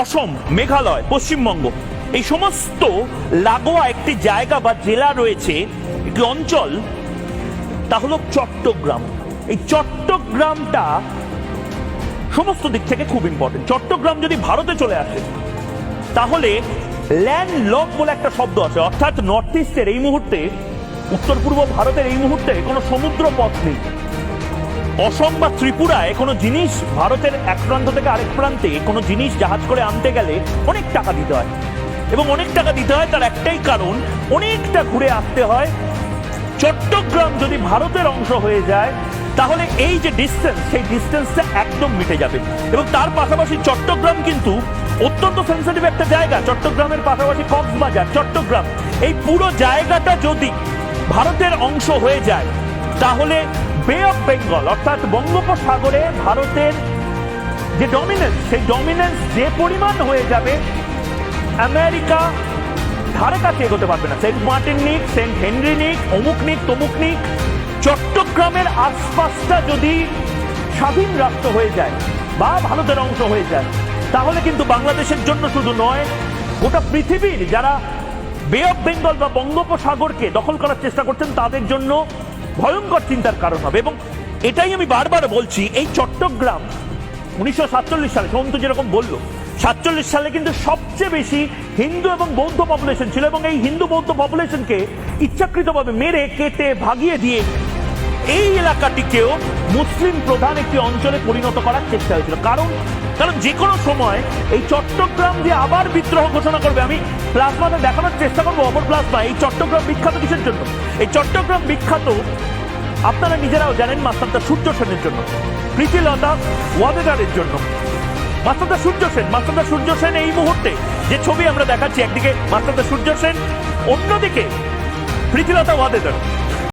অসম, মেঘালয়, পশ্চিমবঙ্গ। এই সমস্ত লাগোয়া একটি জায়গা বা জেলা রয়েছে, একটি অঞ্চল, তা হলো চট্টগ্রাম। এই চট্টগ্রামটা সমস্ত দিক থেকে খুব ইম্পর্টেন্ট চট্টগ্রাম যদি ভারতে চলে আসে, তাহলে ল্যান্ড লক বলে একটা শব্দ আছে। অর্থাৎ নর্থ ইস্টের এই মুহূর্তে উত্তর পূর্ব ভারতের এই মুহূর্তে কোনো সমুদ্র পথ নেই। অসম বা ত্রিপুরায় কোনো জিনিস ভারতের এক প্রান্ত থেকে আরেক প্রান্তে কোনো জিনিস জাহাজ করে আনতে গেলে অনেক টাকা দিতে হয়। এবং অনেক টাকা দিতে হয় তার একটাই কারণ, অনেকটা ঘুরে আসতে হয়। চট্টগ্রাম যদি ভারতের অংশ হয়ে যায়, তাহলে এই যে ডিস্টেন্স সেই ডিস্টেন্সটা একদম মিটে যাবে। এবং তার পাশাপাশি চট্টগ্রাম কিন্তু অত্যন্ত সেন্সিটিভ একটা জায়গা। চট্টগ্রামের পাশাপাশি কক্সবাজার, চট্টগ্রাম। এই পুরো জায়গাটা যদি ভারতের অংশ হয়ে যায়, তাহলে বে অফ বেঙ্গল অর্থাৎ বঙ্গোপসাগরে ভারতের যে ডমিনেন্স সেই ডমিনেন্স যে পরিমাণ হয়ে যাবে আমেরিকা ধারে কাছে এগোতে পারবে না। সেন্ট মার্টিন নিক সেন্ট হেনরি নিক, অমুক নিক, তমুক নিক, চট্টগ্রামের আশপাশটা যদি স্বাধীন রাষ্ট্র হয়ে যায় বা ভারতের অংশ হয়ে যায়, তাহলে কিন্তু বাংলাদেশের জন্য শুধু নয়, গোটা পৃথিবীর যারা বে অফ বেঙ্গল বা বঙ্গোপসাগরকে দখল করার চেষ্টা করছেন, তাদের জন্য ভয়ঙ্কর চিন্তার কারণ হবে এবং এটাই আমি বারবার বলছি, এই চট্টগ্রাম উনিশশো সাতচল্লিশ সালে সন্তু যেরকম বলল, সাতচল্লিশ সালে কিন্তু সবচেয়ে বেশি হিন্দু এবং বৌদ্ধ পপুলেশন ছিল এবং এই হিন্দু বৌদ্ধ পপুলেশনকে ইচ্ছাকৃতভাবে মেরে, কেটে, ভাগিয়ে দিয়ে এই এলাকাটিকেও মুসলিম প্রধান একটি অঞ্চলে পরিণত করার চেষ্টা হয়েছিল। কারণ কারণ যে কোনো সময় এই চট্টগ্রাম যে আবার বিদ্রোহ ঘোষণা করবে, আমি প্লাজমাতে দেখানোর চেষ্টা করব অপর প্লাজমা এই চট্টগ্রাম বিখ্যাত কিসের জন্য? এই চট্টগ্রাম বিখ্যাত, আপনারা নিজেরাও জানেন, মাস্টারদা সূর্য সেনের জন্য, প্রীতিলতা ওয়াদেদারের জন্য। মাস্টারদা সূর্য সেন, মাস্টারদা সূর্য সেন এই মুহূর্তে যে ছবি আমরা দেখাচ্ছি, একদিকে মাস্টারদা সূর্য সেন, অন্যদিকে প্রীতিলতা ওয়াদেদার।